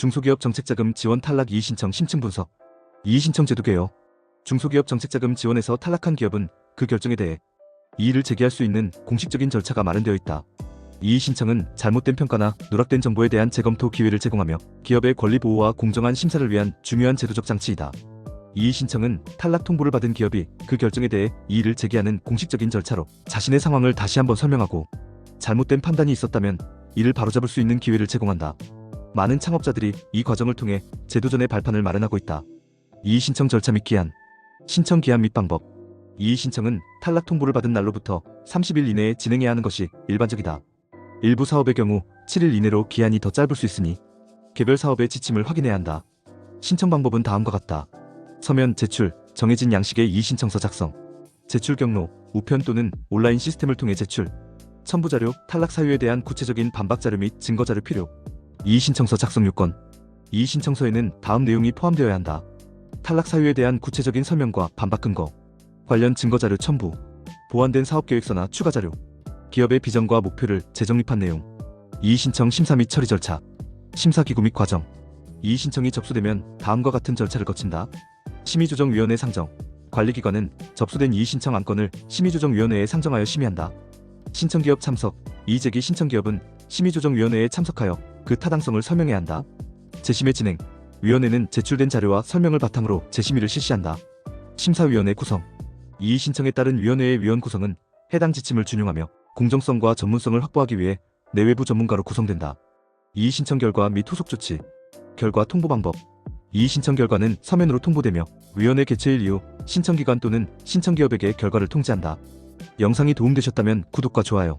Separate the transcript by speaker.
Speaker 1: 중소기업 정책자금 지원 탈락 이의신청 심층 분석. 이의신청 제도 개요. 중소기업 정책자금 지원에서 탈락한 기업은 그 결정에 대해 이의를 제기할 수 있는 공식적인 절차가 마련되어 있다. 이의 신청은 잘못된 평가나 누락된 정보에 대한 재검토 기회를 제공하며 기업의 권리 보호와 공정한 심사를 위한 중요한 제도적 장치이다. 이의 신청은 탈락 통보를 받은 기업이 그 결정에 대해 이의를 제기하는 공식적인 절차로 자신의 상황을 다시 한번 설명하고 잘못된 판단이 있었다면 이를 바로잡을 수 있는 기회를 제공한다. 많은 창업자들이 이 과정을 통해 제도전의 발판을 마련하고 있다. 이의신청 절차 및 기한 신청 기한 및 방법 이의신청은 탈락 통보를 받은 날로부터 30일 이내에 진행해야 하는 것이 일반적이다. 일부 사업의 경우 7일 이내로 기한이 더 짧을 수 있으니 개별 사업의 지침을 확인해야 한다. 신청 방법은 다음과 같다. 서면 제출, 정해진 양식의 이의신청서 작성, 제출 경로, 우편 또는 온라인 시스템을 통해 제출, 첨부 자료, 탈락 사유에 대한 구체적인 반박 자료 및 증거 자료 필요, 이의신청서 작성 요건, 이의신청서에는 다음 내용이 포함되어야 한다. 탈락 사유에 대한 구체적인 설명과 반박 근거, 관련 증거 자료 첨부, 보완된 사업 계획서나 추가 자료, 기업의 비전과 목표를 재정립한 내용, 이의신청 심사 및 처리 절차, 심사 기구 및 과정, 이의신청이 접수되면 다음과 같은 절차를 거친다. 심의조정위원회 상정, 관리기관은 접수된 이의신청 안건을 심의조정위원회에 상정하여 심의한다. 신청기업 참석, 이의제기 신청기업은 심의조정위원회에 참석하여 그 타당성을 설명해야 한다. 재심의 진행, 위원회는 제출된 자료와 설명을 바탕으로 재심의를 실시한다. 심사위원회 구성, 이의 신청에 따른 위원회의 위원 구성은 해당 지침을 준용하며 공정성과 전문성을 확보하기 위해 내외부 전문가로 구성된다. 이의 신청 결과 및 후속 조치, 결과 통보 방법, 이의 신청 결과는 서면으로 통보되며 위원회 개최일 이후 신청기관 또는 신청기업에게 결과를 통지한다. 영상이 도움되셨다면 구독과 좋아요,